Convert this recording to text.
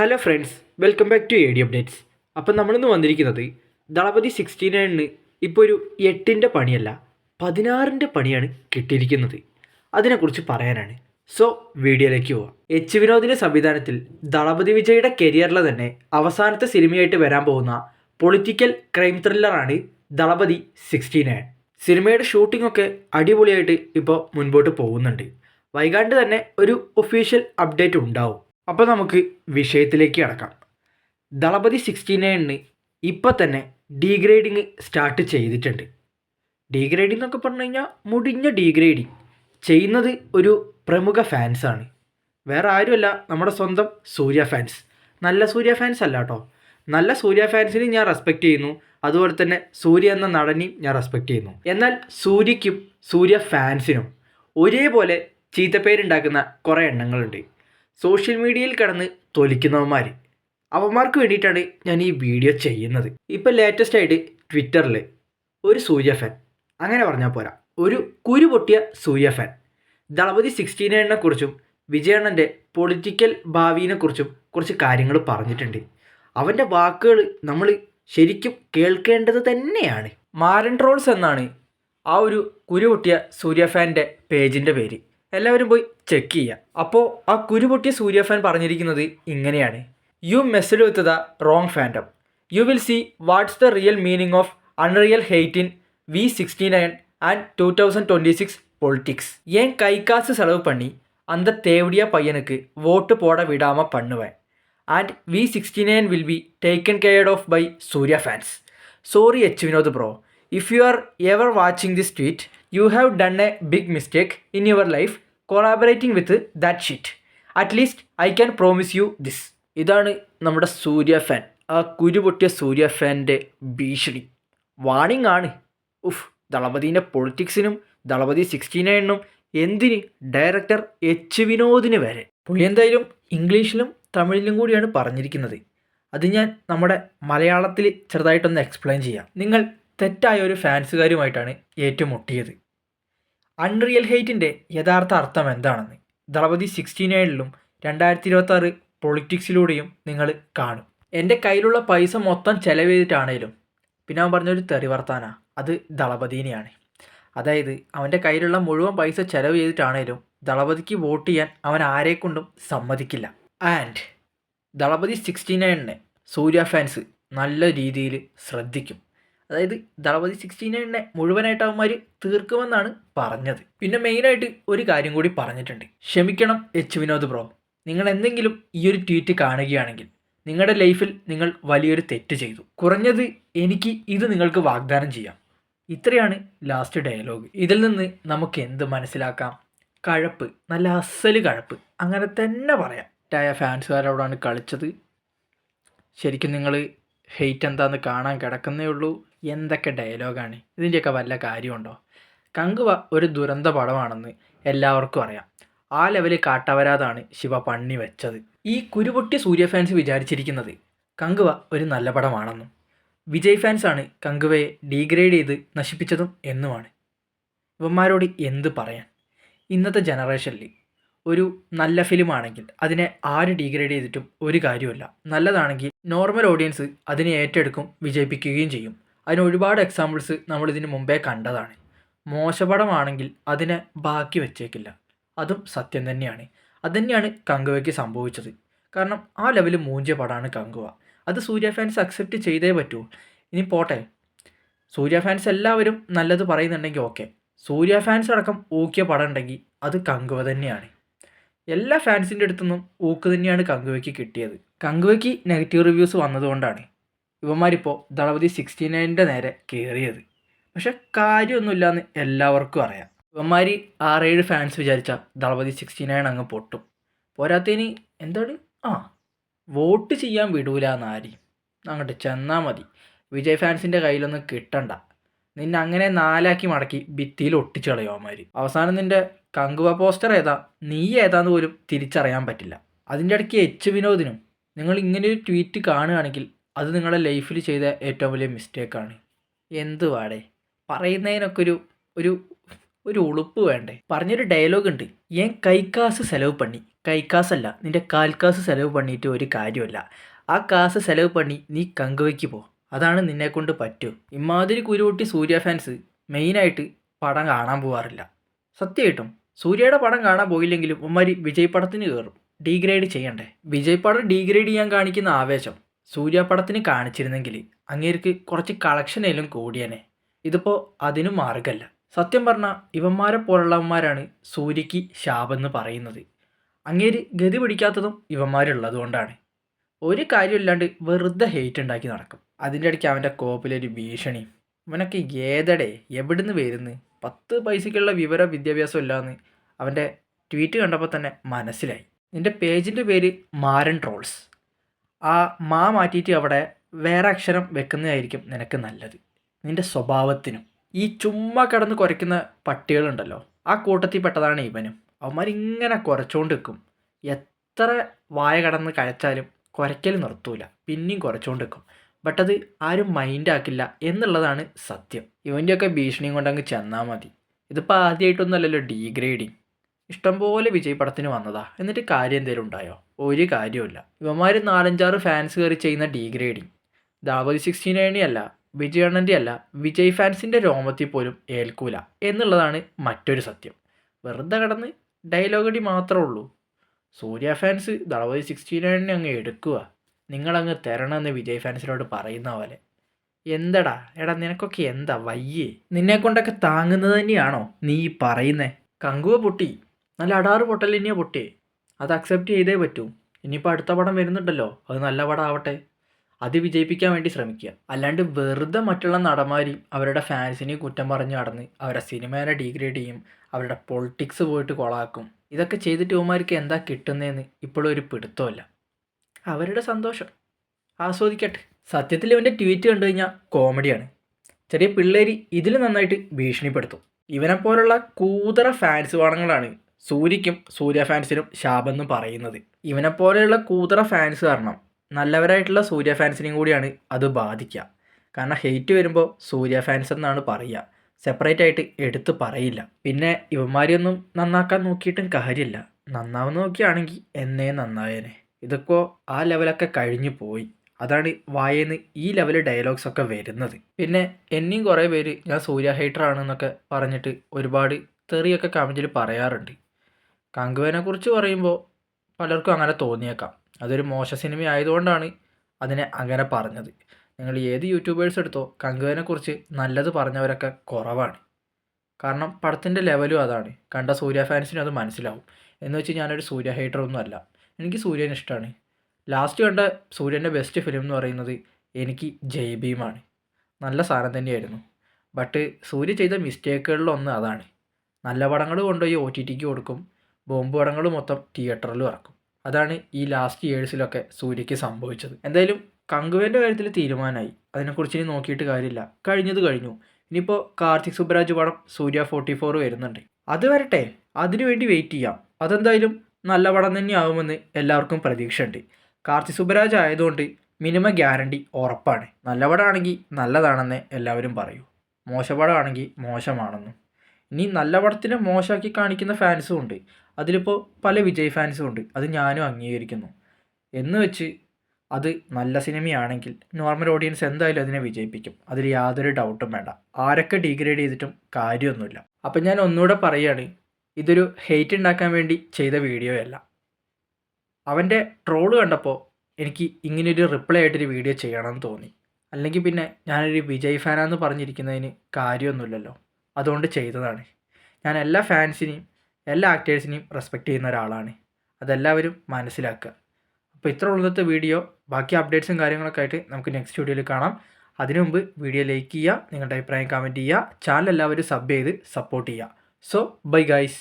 Hello friends welcome back to A D updates അപ്പം നമ്മളിന്ന് വന്നിരിക്കുന്നത് ദളപതി സിക്സ്റ്റി നയനിന് ഇപ്പോൾ ഒരു എട്ടിന്റെ പണിയല്ല പതിനാറിന്റെ പണിയാണ് കിട്ടിയിരിക്കുന്നത്. അതിനെക്കുറിച്ച് പറയാനാണ്. സോ വീഡിയോയിലേക്ക് പോവാം. എച്ച് വിനോദിന്റെ സംവിധാനത്തിൽ ദളപതി വിജയുടെ കരിയറിലെ തന്നെ അവസാനത്തെ സിനിമയായിട്ട് വരാൻ പോകുന്ന പൊളിറ്റിക്കൽ ക്രൈം ത്രില്ലറാണ് ദളപതി സിക്സ്റ്റി നയൻ സിനിമയുടെ ഷൂട്ടിങ്ങൊക്കെ അടിപൊളിയായിട്ട് ഇപ്പോൾ മുൻപോട്ട് പോകുന്നുണ്ട്. വൈകാണ്ട് തന്നെ ഒരു ഒഫീഷ്യൽ അപ്ഡേറ്റ് ഉണ്ടാവും. അപ്പോൾ നമുക്ക് വിഷയത്തിലേക്ക് കിടക്കാം. ദളപതി സിക്സ്റ്റി നയനിന് ഇപ്പം തന്നെ ഡീഗ്രേഡിങ് സ്റ്റാർട്ട് ചെയ്തിട്ടുണ്ട്. ഡീഗ്രേഡിംഗ് എന്നൊക്കെ പറഞ്ഞു കഴിഞ്ഞാൽ മുടിഞ്ഞ ഡീഗ്രേഡിങ് ചെയ്യുന്നത് ഒരു പ്രമുഖ ഫാൻസാണ് വേറെ ആരുമല്ല നമ്മുടെ സ്വന്തം സൂര്യ ഫാൻസ് നല്ല സൂര്യ ഫാൻസ് അല്ല കേട്ടോ നല്ല സൂര്യ ഫാൻസിനെ ഞാൻ റെസ്പെക്റ്റ് ചെയ്യുന്നു. അതുപോലെ തന്നെ സൂര്യ എന്ന നടനെയും ഞാൻ റെസ്പെക്റ്റ് ചെയ്യുന്നു. എന്നാൽ സൂര്യയ്ക്കും സൂര്യ ഫാൻസിനും ഒരേപോലെ ചീത്തപ്പേരുണ്ടാക്കുന്ന കുറേ എണ്ണങ്ങളുണ്ട്. സോഷ്യൽ മീഡിയയിൽ കടന്ന് തൊലിക്കുന്നവന്മാർ. അവന്മാർക്ക് വേണ്ടിയിട്ടാണ് ഞാൻ ഈ വീഡിയോ ചെയ്യുന്നത്. ഇപ്പം ലേറ്റസ്റ്റ് ആയിട്ട് ട്വിറ്ററിൽ ഒരു സൂര്യ ഫാൻ അങ്ങനെ പറഞ്ഞാൽ പോരാ. ഒരു കുരു പൊട്ടിയ സൂര്യ ഫാൻ ദളപതി സിക്സ്റ്റി നയനെ കുറിച്ചും വിജയണ്ണന്റെ പൊളിറ്റിക്കൽ ഭാവിയെക്കുറിച്ചും കുറച്ച് കാര്യങ്ങൾ പറഞ്ഞിട്ടുണ്ട്. അവന്റെ വാക്കുകൾ നമ്മൾ ശരിക്കും കേൾക്കേണ്ടത് തന്നെയാണ്. മാരൻ ട്രോൾസ് എന്നാണ് ആ ഒരു കുരു പൊട്ടിയ സൂര്യ ഫാന്റെ പേജിന്റെ പേര്. എല്ലാവരും പോയി ചെക്ക് ചെയ്യാം. അപ്പോൾ ആ കുരുപൊട്ടിയ സൂര്യ ഫാൻ പറഞ്ഞിരിക്കുന്നത് ഇങ്ങനെയാണ്. You message with the wrong fandom you will see what's the real meaning of unreal hate in V sixty nine and two thousand twenty six politics ഏൻ കൈക്കാസ് സെളവ് പണി? അന്ത തേവടിയ പയ്യനക്ക് വോട്ട് പോട വിടാമ പണ്ണുവൻ. And V sixty nine will be taken cared of by Surya fans sorry H Vinod bro if you are ever watching this tweet you have done a big mistake in your life collaborating with that shit at least I can promise you this ഇതാണ് നമ്മുടെ സൂര്യ fan. ആ കുരുപൊട്ടിയ സൂര്യ ഫാന്റെ ഭീഷണി. Warning ആണ്. ഉഫ് ദളപതിന്റെ പൊളിറ്റിക്സിനും Thalapathy sixty നയനും എന്തിന് director H വിനോദിന് വരെ? പുള്ളി എന്തായാലും ഇംഗ്ലീഷിലും തമിഴിലും കൂടിയാണ് പറഞ്ഞിരിക്കുന്നത്. അത് ഞാൻ നമ്മുടെ മലയാളത്തിൽ ചെറുതായിട്ടൊന്ന് എക്സ്പ്ലെയിൻ ചെയ്യാം. നിങ്ങൾ തെറ്റായ ഒരു ഫാൻസുകാരുമായിട്ടാണ് ഏറ്റുമുട്ടിയത്. അൺറിയൽ ഹെയ്റ്റിന്റെ യഥാർത്ഥ അർത്ഥം എന്താണെന്ന് ദളപതി സിക്സ്റ്റി നയനിലും രണ്ടായിരത്തി ഇരുപത്തി ആറ് പൊളിറ്റിക്സിലൂടെയും നിങ്ങൾ കാണും. എന്റെ കയ്യിലുള്ള പൈസ മൊത്തം ചെലവ് പിന്നെ അവൻ പറഞ്ഞൊരു തെറി വർത്താന അത് ദളപതിനെയാണ്. അതായത് അവന്റെ കയ്യിലുള്ള മുഴുവൻ പൈസ ചെലവ് ചെയ്തിട്ടാണേലും ദളപതിക്ക് വോട്ട് ചെയ്യാൻ അവൻ ആരെക്കൊണ്ടും സമ്മതിക്കില്ല. ആൻഡ് ദളപതി സിക്സ്റ്റി നയനിനെ സൂര്യ ഫാൻസ് നല്ല രീതിയിൽ ശ്രദ്ധിക്കും. അതായത് ദളപതി സിക്സ്റ്റി നയനെ മുഴുവനായിട്ട് അവന്മാർ തീർക്കുമെന്നാണ് പറഞ്ഞത്. പിന്നെ മെയിനായിട്ട് ഒരു കാര്യം കൂടി പറഞ്ഞിട്ടുണ്ട്. ക്ഷമിക്കണം എച്ച് വിനോദ് ബ്രോ. നിങ്ങൾ എന്തെങ്കിലും ഈ ഒരു ട്വീറ്റ് കാണുകയാണെങ്കിൽ നിങ്ങളുടെ ലൈഫിൽ നിങ്ങൾ വലിയൊരു തെറ്റ് ചെയ്തു. കുറഞ്ഞത് എനിക്ക് ഇത് നിങ്ങൾക്ക് വാഗ്ദാനം ചെയ്യാം. ഇത്രയാണ് ലാസ്റ്റ് ഡയലോഗ്. ഇതിൽ നിന്ന് നമുക്ക് എന്ത് മനസ്സിലാക്കാം? കഴപ്പ്. നല്ല അസൽ കഴപ്പ്. അങ്ങനെ തന്നെ പറയാം. ടായ ഫാൻസുകാരോടാണ് കളിച്ചത്. ശരിക്കും നിങ്ങൾ ഹെയ്റ്റ് എന്താണെന്ന് കാണാൻ കിടക്കുന്നേ ഉള്ളൂ. എന്തൊക്കെ ഡയലോഗാണ്? ഇതിന്റെയൊക്കെ വല്ല കാര്യമുണ്ടോ? കങ്കുവ ഒരു ദുരന്ത പടമാണെന്ന് എല്ലാവർക്കും അറിയാം. ആ ലെവലിൽ കാട്ടവരാതാണ് ശിവ പണ്ണി വെച്ചത്. ഈ കുരുപൊട്ടി സൂര്യ ഫാൻസ് വിചാരിച്ചിരിക്കുന്നത് കങ്കുവ ഒരു നല്ല പടമാണെന്നും വിജയ് ഫാൻസാണ് കങ്കുവയെ ഡീഗ്രേഡ് ചെയ്ത് നശിപ്പിച്ചതും എന്നുമാണ്. ഇവന്മാരോട് എന്ത് പറയാൻ? ഇന്നത്തെ ജനറേഷനിൽ ഒരു നല്ല ഫിലിമാണെങ്കിൽ അതിനെ ആര് ഡീഗ്രേഡ് ചെയ്തിട്ടും ഒരു കാര്യമില്ല നല്ലതാണെങ്കിൽ നോർമൽ ഓഡിയൻസ് അതിനെ ഏറ്റെടുക്കും വിജയിപ്പിക്കുകയും ചെയ്യും. അതിന് ഒരുപാട് എക്സാമ്പിൾസ് നമ്മൾ ഇതിന് മുമ്പേ കണ്ടതാണ്. മോശപടമാണെങ്കിൽ അതിനെ ബാക്കി വെച്ചേക്കില്ല. അതും സത്യം തന്നെയാണ്. അതുതന്നെയാണ് കങ്കുവയ്ക്ക് സംഭവിച്ചത്. കാരണം ആ ലെവലിൽ മൂഞ്ചിയ പടമാണ് കങ്കുവ. അത് സൂര്യ ഫാൻസ് അക്സെപ്റ്റ് ചെയ്തേ പറ്റൂ. ഇനി പോട്ടെ. സൂര്യ ഫാൻസ് എല്ലാവരും നല്ലത് പറയുന്നുണ്ടെങ്കിൽ ഓക്കെ സൂര്യ ഫാൻസ് അടക്കം ഊക്കിയ പടം ഉണ്ടെങ്കിൽ അത് കങ്കുവ തന്നെയാണ്. എല്ലാ ഫാൻസിന്റെ അടുത്തുനിന്നും ഊക്ക് തന്നെയാണ് കങ്കുവയ്ക്ക് കിട്ടിയത്. കങ്കുവയ്ക്ക് നെഗറ്റീവ് റിവ്യൂസ് വന്നതുകൊണ്ടാണ്. ഇവന്മാരിപ്പോൾ ദളപതി സിക്സ്റ്റി നയന്റെ നേരെ കയറിയത് പക്ഷെ കാര്യമൊന്നുമില്ലയെന്ന് എല്ലാവർക്കും അറിയാം. ഇവന്മാർ ആറേഴ് ഫാൻസ് വിചാരിച്ച ദളപതി സിക്സ്റ്റി നയൻ അങ്ങ് പൊട്ടും. പോരാത്തതിന് എന്താണ്? ആ വോട്ട് ചെയ്യാൻ വിടൂല എന്നാരി അങ്ങോട്ട് ചെന്നാൽ മതി. വിജയ് ഫാൻസിന്റെ കയ്യിലൊന്നും കിട്ടണ്ട. നിന്നെ അങ്ങനെ നാലാക്കി മടക്കി ഭിത്തിയിൽ ഒട്ടിച്ചു കളയും അവന്മാർ അവസാനം നിന്റെ കങ്കുവ പോസ്റ്റർ ഏതാ? നീ ഏതാന്ന് പോലും തിരിച്ചറിയാൻ പറ്റില്ല. അതിന്റെ ഇടയ്ക്ക് എച്ച് വിനോദിനും നിങ്ങൾ ഇങ്ങനെ ഒരു ട്വീറ്റ് കാണുകയാണെങ്കിൽ അത് നിങ്ങളുടെ ലൈഫിൽ ചെയ്ത ഏറ്റവും വലിയ മിസ്റ്റേക്കാണ്. എന്ത് വാടേ? പറയുന്നതിനൊക്കെ ഒരു ഒരു ഒരു ഉളുപ്പ് വേണ്ടേ? പറഞ്ഞൊരു ഡയലോഗ് ഉണ്ട്. ഏൻ കൈക്കാസ് സെലവ് പണി. കൈക്കാസല്ല നിന്റെ കാൽക്കാസ് സെലവ് പണിയിട്ട് ഒരു കാര്യമല്ല. ആ കാസ് സെലവ് പണി നീ കങ്കുവയ്ക്ക് പോ. അതാണ് നിന്നെ കൊണ്ട് പറ്റൂ. ഇമാതിരി കുരുവൊട്ടി സൂര്യ ഫാൻസ് മെയിനായിട്ട് പടം കാണാൻ പോവാറില്ല. സത്യമായിട്ടും സൂര്യയുടെ പടം കാണാൻ പോയില്ലെങ്കിലും ഉമ്മാരി വിജയ് പടത്തിന് കയറും ഡീഗ്രേഡ് ചെയ്യണ്ടേ? വിജയ് പടം ഡീഗ്രേഡ് ചെയ്യാൻ കാണിക്കുന്ന ആവേശം. സൂര്യ പടത്തിന് കാണിച്ചിരുന്നെങ്കിൽ അങ്ങേർക്ക് കുറച്ച് കളക്ഷനേലും കൂടിയനെ. ഇതിപ്പോൾ അതിനും മാർഗമല്ല സത്യം പറഞ്ഞാൽ ഇവന്മാരെ പോലുള്ളവന്മാരാണ് സൂര്യക്ക് ശാപെന്ന് പറയുന്നത്. അങ്ങേര് ഗതി പിടിക്കാത്തതും ഇവന്മാരുള്ളതുകൊണ്ടാണ്. ഒരു കാര്യമില്ലാണ്ട് വെറുതെ ഹെയ്റ്റ് ഉണ്ടാക്കി നടക്കും. അതിന്റെ ഇടയ്ക്ക് അവന്റെ കോപ്പിലൊരു ഭീഷണി. ഇവനൊക്കെ ഏതടെ എവിടുന്ന് വരുന്ന്? പത്ത് പൈസയ്ക്കുള്ള വിവര വിദ്യാഭ്യാസം ഇല്ലാന്ന് അവന്റെ ട്വീറ്റ് കണ്ടപ്പോൾ തന്നെ മനസ്സിലായി. നിന്റെ പേജിന്റെ പേര് മാരൻ ട്രോൾസ് ആ മാ മാറ്റിയിട്ട് അവിടെ വേറെ അക്ഷരം വെക്കുന്നതായിരിക്കും നിനക്ക് നല്ലത്. നിന്റെ സ്വഭാവത്തിനും. ഈ ചുമ്മാ കിടന്ന് കുരയ്ക്കുന്ന പട്ടികളുണ്ടല്ലോ ആ കൂട്ടത്തിൽ പെട്ടതാണ് ഇവനും. അവന്മാരിങ്ങനെ കുരച്ചുകൊണ്ട് നിൽക്കും എത്ര വായ കടന്ന് കഴിച്ചാലും കുരയ്ക്കൽ നിർത്തൂല പിന്നെയും കുറച്ചുകൊണ്ട് നിൽക്കും ബട്ട് അത് ആരും മൈൻഡാക്കില്ല എന്നുള്ളതാണ് സത്യം. ഇവന്റെയൊക്കെ ഭീഷണിയും കൊണ്ട് അങ്ങ് ചെന്നാൽ മതി. ഇതിപ്പോൾ ആദ്യമായിട്ടൊന്നുമല്ലല്ലോ ഡീഗ്രേഡിങ് ഇഷ്ടംപോലെ വിജയ് പടത്തിന് വന്നതാ. എന്നിട്ട് കാര്യം എന്തെങ്കിലും ഉണ്ടായോ? ഒരു കാര്യമില്ല ഇവന്മാർ നാലഞ്ചാറ് ഫാൻസ് കയറി ചെയ്യുന്ന ഡീഗ്രേഡിങ് ദാവതി സിക്സ്റ്റീൻ ഏണി അല്ല വിജയ് അണ്ണന്റെ അല്ല വിജയ് ഫാൻസിന്റെ രോമത്തിൽ പോലും ഏൽക്കൂല എന്നുള്ളതാണ് മറ്റൊരു സത്യം. വെറുതെ കിടന്ന് ഡയലോഗടി മാത്രമേ ഉള്ളൂ. സൂര്യ ഫാൻസ് ദളപതി സിക്സ്റ്റി ഏണിനെ അങ്ങ് എടുക്കുക. നിങ്ങളങ്ങ് തരണമെന്ന് വിജയ് ഫാൻസിനോട് പറയുന്ന പോലെ. എന്തടാ? എടാ നിനക്കൊക്കെ എന്താ വയ്യേ? നിന്നെ കൊണ്ടൊക്കെ താങ്ങുന്നത് തന്നെയാണോ നീ പറയുന്നേ? കങ്കുവ പൊട്ടി. നല്ല അടാറ് പൊട്ടൽ തന്നെയാ പൊട്ടിയേ. അത് അക്സെപ്റ്റ് ചെയ്തേ പറ്റൂ. ഇനിയിപ്പോൾ അടുത്ത പടം വരുന്നുണ്ടല്ലോ. അത് നല്ല പടം ആവട്ടെ. അത് വിജയിപ്പിക്കാൻ വേണ്ടി ശ്രമിക്കുക. അല്ലാണ്ട് വെറുതെ മറ്റുള്ള നടന്മാരെയും അവരുടെ ഫാൻസിനെയും കുറ്റം പറഞ്ഞ് നടന്ന് അവരുടെ സിനിമേനെ ഡീഗ്രേഡ് ചെയ്യും അവരുടെ പൊളിറ്റിക്സ് പോയിട്ട് കൊളാക്കും. ഇതൊക്കെ ചെയ്തിട്ട് ഇവന്മാർക്ക് എന്താ കിട്ടുന്നതെന്ന് ഇപ്പോഴും ഒരു പിടുത്തമല്ല അവരുടെ സന്തോഷം. ആസ്വദിക്കട്ടെ. സത്യത്തിൽ ഇവന്റെ ട്വീറ്റ് കണ്ടു കഴിഞ്ഞാൽ കോമഡിയാണ്. ചെറിയ പിള്ളേർ ഇതിൽ നന്നായിട്ട് ഭീഷണിപ്പെടുത്തും. ഇവനെപ്പോലുള്ള കൂതറ ഫാൻസ് വാണങ്ങളാണ് സൂര്യയ്ക്കും സൂര്യ ഫാൻസിനും ശാപെന്ന് പറയുന്നത്. ഇവനെപ്പോലെയുള്ള കൂതറ ഫാൻസ് കാരണം നല്ലവരായിട്ടുള്ള സൂര്യ ഫാൻസിനെയും കൂടിയാണ് അത് ബാധിക്കുക. കാരണം ഹെയ്റ്റ് വരുമ്പോൾ സൂര്യ ഫാൻസ് എന്നാണ് പറയുക. സെപ്പറേറ്റ് ആയിട്ട് എടുത്ത് പറയില്ല. പിന്നെ ഇവന്മാരെയൊന്നും നന്നാക്കാൻ നോക്കിയിട്ടും കാര്യമില്ല. നന്നാവുന്ന നോക്കിയാണെങ്കിൽ എന്നേ നന്നായേനെ. ഇതിപ്പോൾ ആ ലെവലൊക്കെ കഴിഞ്ഞു പോയി. അതാണ് വായേന്ന് ഈ ലെവൽ ഡയലോഗ്സ് ഒക്കെ വരുന്നത്. പിന്നെ എന്നെയും കുറേ പേര് ഞാൻ സൂര്യ ഹൈറ്റർ ആണെന്നൊക്കെ പറഞ്ഞിട്ട് ഒരുപാട് തെറിയൊക്കെ കമന്റിൽ പറയാറുണ്ട്. കങ്കുവിനെ കുറിച്ച് പറയുമ്പോൾ പലർക്കും അങ്ങനെ തോന്നിയേക്കാം. അതൊരു മോശ സിനിമ ആയതുകൊണ്ടാണ് അതിനെ അങ്ങനെ പറഞ്ഞത്. നിങ്ങൾ ഏത് യൂട്യൂബേഴ്സ് എടുത്തോ കങ്കുവിനെക്കുറിച്ച് നല്ലത് പറഞ്ഞവരൊക്കെ കുറവാണ്. കാരണം പടത്തിന്റെ ലെവലും അതാണ്. കണ്ട സൂര്യ ഫാൻസിനും അത് മനസ്സിലാവും. എന്ന് വെച്ച് ഞാനൊരു സൂര്യ ഹേറ്റർ ഒന്നും അല്ല. എനിക്ക് സൂര്യൻ ഇഷ്ടമാണ് ലാസ്റ്റ് കണ്ട സൂര്യന്റെ ബെസ്റ്റ് ഫിലിം എന്ന് പറയുന്നത് എനിക്ക് ജയ് ഭീമാണ് നല്ല സാധനം തന്നെയായിരുന്നു. ബട്ട് സൂര്യ ചെയ്ത മിസ്റ്റേക്കുകളിലൊന്ന് അതാണ്. നല്ല പടങ്ങൾ കൊണ്ടുപോയി ഒ ടി ടിക്ക് കൊടുക്കും. ബോംബ് പടങ്ങൾ മൊത്തം തിയേറ്ററിലും ഇറക്കും അതാണ് ഈ ലാസ്റ്റ് ഇയേഴ്സിലൊക്കെ സൂര്യയ്ക്ക് സംഭവിച്ചത്. എന്തായാലും കങ്കുവേന്റെ കാര്യത്തിൽ തീരുമാനമായി. അതിനെക്കുറിച്ച് ഇനി നോക്കിയിട്ട് കാര്യമില്ല. കഴിഞ്ഞത് കഴിഞ്ഞു. ഇനിയിപ്പോൾ കാർത്തിക് സുബ്രാജ് പടം സൂര്യ ഫോർട്ടി ഫോർ വരുന്നുണ്ട്. അത് വരട്ടെ. അതിനുവേണ്ടി വെയിറ്റ് ചെയ്യാം. അതെന്തായാലും നല്ല പടം തന്നെയാവുമെന്ന് എല്ലാവർക്കും പ്രതീക്ഷയുണ്ട്. കാർത്തിക് സുബ്രാജ് ആയതുകൊണ്ട് മിനിമം ഗ്യാരണ്ടി ഉറപ്പാണ്. നല്ല പടമാണെങ്കിൽ നല്ലതാണെന്ന് എല്ലാവരും പറയൂ. മോശപടമാണെങ്കിൽ മോശമാണെന്നും. ഇനി നല്ല പടത്തിനെ മോശമാക്കി കാണിക്കുന്ന ഫാൻസും ഉണ്ട്. അതിലിപ്പോൾ പല വിജയ് ഫാൻസും ഉണ്ട്. അത് ഞാനും അംഗീകരിക്കുന്നു. എന്ന് വെച്ച് അത് നല്ല സിനിമയാണെങ്കിൽ നോർമൽ ഓഡിയൻസ് എന്തായാലും അതിനെ വിജയിപ്പിക്കും. അതിൽ യാതൊരു ഡൗട്ടും വേണ്ട. ആരൊക്കെ ഡീഗ്രേഡ് ചെയ്തിട്ടും കാര്യമൊന്നുമില്ല. അപ്പം ഞാൻ ഒന്നുകൂടെ പറയുകയാണ് ഇതൊരു ഹെയ്റ്റ് ഉണ്ടാക്കാൻ വേണ്ടി ചെയ്ത വീഡിയോ അല്ല അവന്റെ ട്രോൾ കണ്ടപ്പോൾ എനിക്ക് ഇങ്ങനെയൊരു റിപ്ലൈ ആയിട്ടൊരു വീഡിയോ ചെയ്യണമെന്ന് തോന്നി. അല്ലെങ്കിൽ പിന്നെ ഞാനൊരു വിജയ് ഫാനാന്ന് പറഞ്ഞിരിക്കുന്നതിന് കാര്യമൊന്നുമില്ലല്ലോ. അതുകൊണ്ട് ചെയ്തതാണ്. ഞാൻ എല്ലാ ഫാൻസിനെയും എല്ലാ ആക്ടേഴ്സിനെയും റെസ്പെക്റ്റ് ചെയ്യുന്ന ഒരാളാണ്. അതെല്ലാവരും മനസ്സിലാക്കുക. അപ്പോൾ ഇത്ര ഉള്ളത്തെ വീഡിയോ ബാക്കി അപ്ഡേറ്റ്സും കാര്യങ്ങളൊക്കെ ആയിട്ട് നമുക്ക് നെക്സ്റ്റ് വീഡിയോയിൽ കാണാം. അതിനു മുമ്പ് വീഡിയോ ലൈക്ക് ചെയ്യുക നിങ്ങളുടെ അഭിപ്രായം കമന്റ് ചെയ്യുക ചാനൽ എല്ലാവരും സബ് ചെയ്ത് സപ്പോർട്ട് ചെയ്യുക. So bye guys